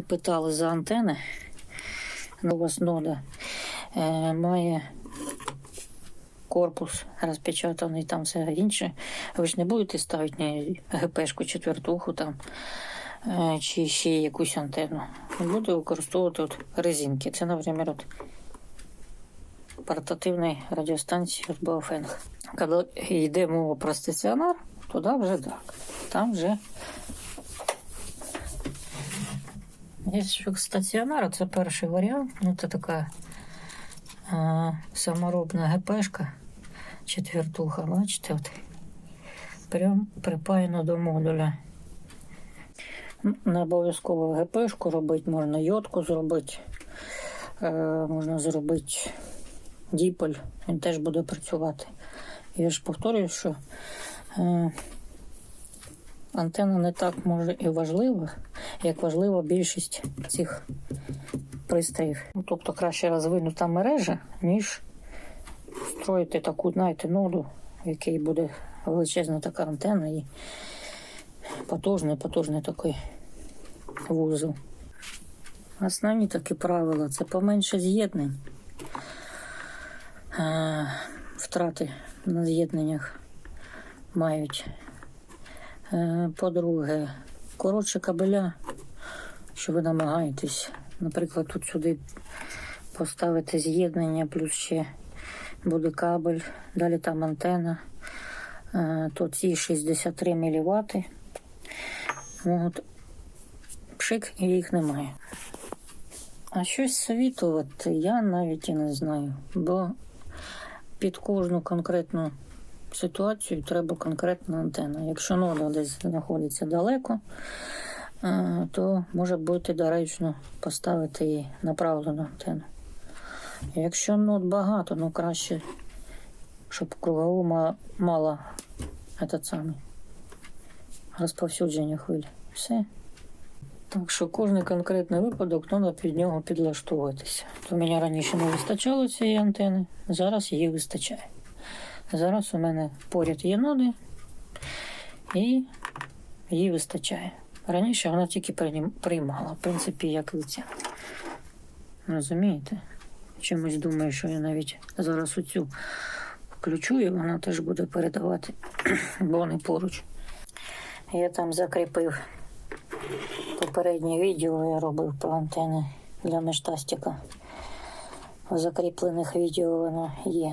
Питали за антени. Нова нода е, має корпус розпечатаний, там все інше. Ви ж не будете ставити ГПшку четвертуху там е, чи ще якусь антенну. Буде використовувати от резинки. Це, наприклад, от портативної радіостанції Baofeng. Коли йде мова про стаціонар, туди вже так. Там вже Якщо стаціонар, це перший варіант. Ну, це така а, саморобна ГПшка, четвертуха, бачите, от. Прям припаяно до модуля. Не обов'язково ГПшку робити, можна йодку зробити, е, можна зробити діполь, він теж буде працювати. Я ж повторюю, що е, антенна не так може і важлива, як важлива більшість цих пристроїв. Ну, тобто краще розвинута мережа, ніж строїти таку, знаєте, ноду, в якій буде величезна така антенна і потужний, потужний такий вузол. Основні такі правила це поменше з'єднань. Втрати на з'єднаннях мають Е, По-друге, коротше кабеля, що ви намагаєтесь, наприклад, тут сюди поставити з'єднання, плюс ще буде кабель, далі там антена, Е, то ці 63 мВт. От, пшик і їх немає. А щось совітувати я навіть і не знаю, бо під кожну конкретну ситуацію треба конкретна антенна. Якщо нода десь знаходиться далеко, е, то може бути доречно поставити її направлену антенну. Якщо нод багато, ну краще, щоб кругову ма- мала этот розповсюдження хвиль. Все. Так що кожний конкретний випадок треба під нього підлаштовуватися. То мені раніше не вистачало цієї антени, зараз її вистачає. Зараз у мене поряд є ноди і їй вистачає. Раніше вона тільки приймала, в принципі, як лиця. Розумієте? Чомусь думаю, що я навіть зараз оцю включу, і вона теж буде передавати, бо вони поруч. Я там закріпив попереднє відео, я робив про антени для Мештастика. В закріплених відео воно є.